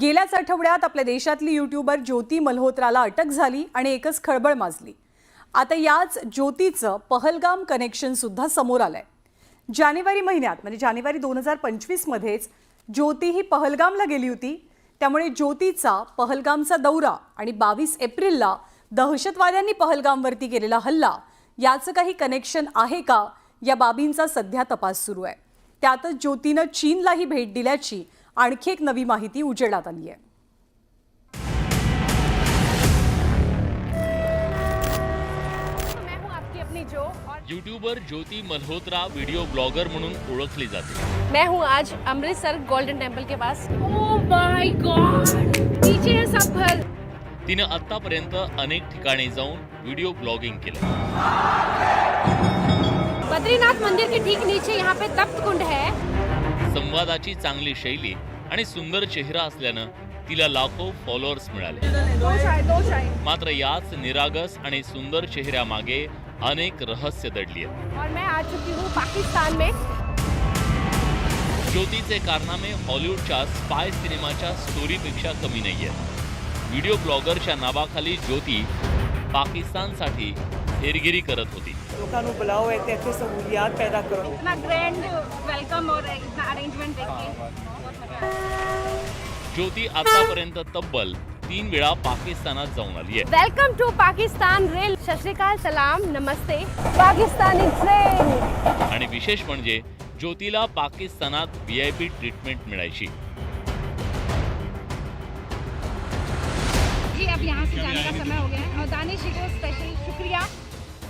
गेल्याच आठवड्यात आपल्या देशातली युट्यूबर ज्योती मल्होत्राला अटक झाली आणि एकच खळबळ माजली. आता याच ज्योतीचं पहलगाम कनेक्शन सुद्धा समोर आलंय. जानेवारी महिन्यात म्हणजे जानेवारी दोन हजार पंचवीसमध्येच ज्योती ही पहलगामला गेली होती. त्यामुळे ज्योतीचा पहलगामचा दौरा आणि बावीस एप्रिलला दहशतवाद्यांनी पहलगामवरती केलेला हल्ला याचं काही कनेक्शन आहे का? या बाबींचा सध्या तपास सुरू आहे. त्यातच ज्योतीनं चीनलाही भेट दिल्याची आणखी एक नवी माहिती उजेडात आली आहे. मैं हूँ आपकी अपनी जो और YouTuber Jyoti Malhotra video blogger म्हणून ओळखली जाते. मैं हूँ आज अमृतसर गोल्डन टेम्पल के पास. ओह माय गॉड नीचे है सब घर. तिनं आतापर्यंत अनेक ठिकाणी जाऊन व्हिडिओ ब्लॉगिंग केलं. बद्रीनाथ मंदिर के ठीक नीचे यहाँ पे तप्त कुंड है. संवादाची चांगली शैली आणि सुंदर चेहरा असल्यानं तिला लाखो फॉलोअर्स मिळाले. मात्र याच निरागस आणि सुंदर चेहऱ्यामागे अनेक रहस्य दडली आहेत और मैं आ चुकी हूँ पाकिस्तान में. ज्योतीचे कारनामे हॉलिवूडच्या स्पाय सिनेमाच्या स्टोरीपेक्षा कमी नाहीये व्हिडिओ ब्लॉगरच्या नावाखाली ज्योती पाकिस्तानसाठी हेरगिरी करत होती. लोकांना बुलाओ है त्याचे पैदा करो वेलकम ज्योती आतापर्यंत तब्बल तीन वेळा पाकिस्तानात जाऊन आली आहे. वेलकम टू पाकिस्तान रेल सश्रीकाल सलाम नमस्ते. पाकिस्तानी ट्रेन आणि विशेष म्हणजे ज्योतीला पाकिस्तानात व्ही आय पी ट्रीटमेंट मिळायची. जी अब यहाँ से जाने का समय हो गया है. और दानिश को स्पेशल शुक्रिया.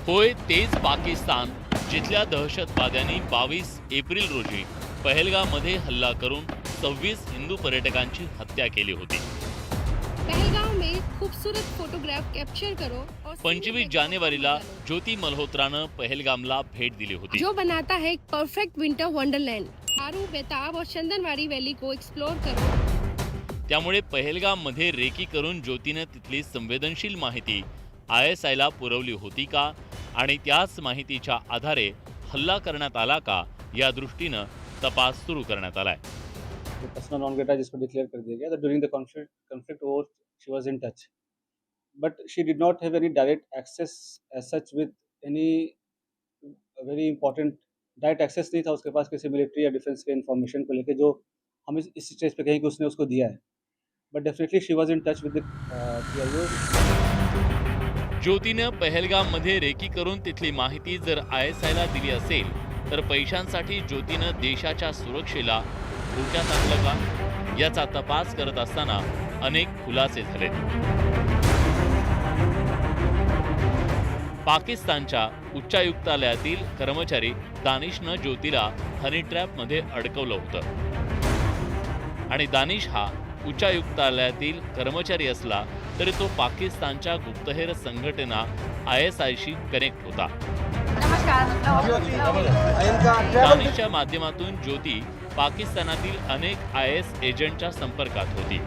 होय तेच पाकिस्तान जिथल्या दहशतवाद्यांनी बावीस एप्रिल रोजी पहलगाममध्ये हल्ला करून सव्वीस हिंदू पर्यटकांची हत्या केली होती. पहलगाम में खूबसूरत फोटोग्राफ कैप्चर करो और पंचवीस जानेवारीला ज्योती मल्होत्रानं पहलगामला भेट दिली होती. जो बनाता है एक परफेक्ट विंटर वंडरलैंड आरू बेताब और चंदनवाड़ी वैली को एक्सप्लोर करो। त्यामुळे पहलगाममध्ये रेकी करून ज्योतीनं तिथली संवेदनशील माहिती आय एस आयला पुरवली होती का? आणि त्याच माहितीच्या आधारे हल्ला करण्यात आला का या दृष्टीनं तपास सुरू करण्यात आलाय. पर्सनल नॉन ग्रेटा जिसको डिक्लेयर कर दिया गया that during the conflict conflict war she was in touch. But she did not have any direct access as such with any uh, very important direct access नहीं था उसके pass किसी military या defence के information को लेके जो हम इस इस stage पे कहीं कि उसने उसको दिया है। But definitely she was in touch with ज्योतीनं पहलगाममध्ये रेकी करून तिथली माहिती जर आय एस आयला दिली असेल तर पैशांसाठी ज्योतीनं देशाच्या सुरक्षेला धोक्यात आणलं का? याचा तपास करत असताना अनेक खुलासे झाले. पाकिस्तानच्या उच्चायुक्तालयातील कर्मचारी दानिशनं ज्योतीला हनी ट्रॅपमध्ये अडकवलं होतं. आणि दानिश हा उच्चायुक्तालयातील कर्मचारी असला तरी तो पाकिस्तानच्या गुप्तहेर संघटना आय एस आयशी कनेक्ट होता. दानिशच्या माध्यमातून ज्योती पाकिस्तानातील अनेक आय एस एजंटच्या संपर्कात होती.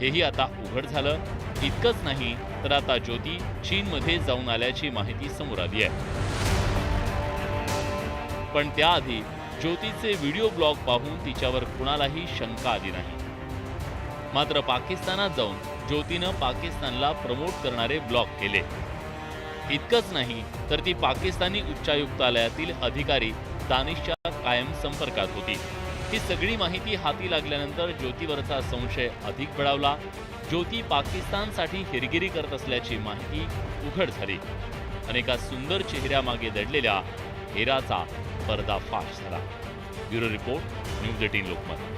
हेही आता उघड झालं. इतकंच नाही तर आता ज्योती चीनमध्ये जाऊन आल्याची माहिती समोर आली आहे. पण त्याआधी ज्योतीचे व्हिडिओ ब्लॉग पाहून तिच्यावर कुणालाही शंका आली नाही. मात्र पाकिस्तानात जाऊन ज्योतीनं पाकिस्तानला प्रमोट करणारे ब्लॉक केले. इतकंच नाही तर ती पाकिस्तानी उच्चायुक्तालयातील अधिकारी दानिशच्या कायम संपर्कात होती. ही सगळी माहिती हाती लागल्यानंतर ज्योतीवरचा संशय अधिक बळावला ज्योती पाकिस्तानसाठी हिरगिरी करत असल्याची माहिती उघड झाली. अनेका सुंदर चेहऱ्यामागे दडलेल्या हेराचा पर्दाफाश झाला. Bureau report News eighteen Lokmat.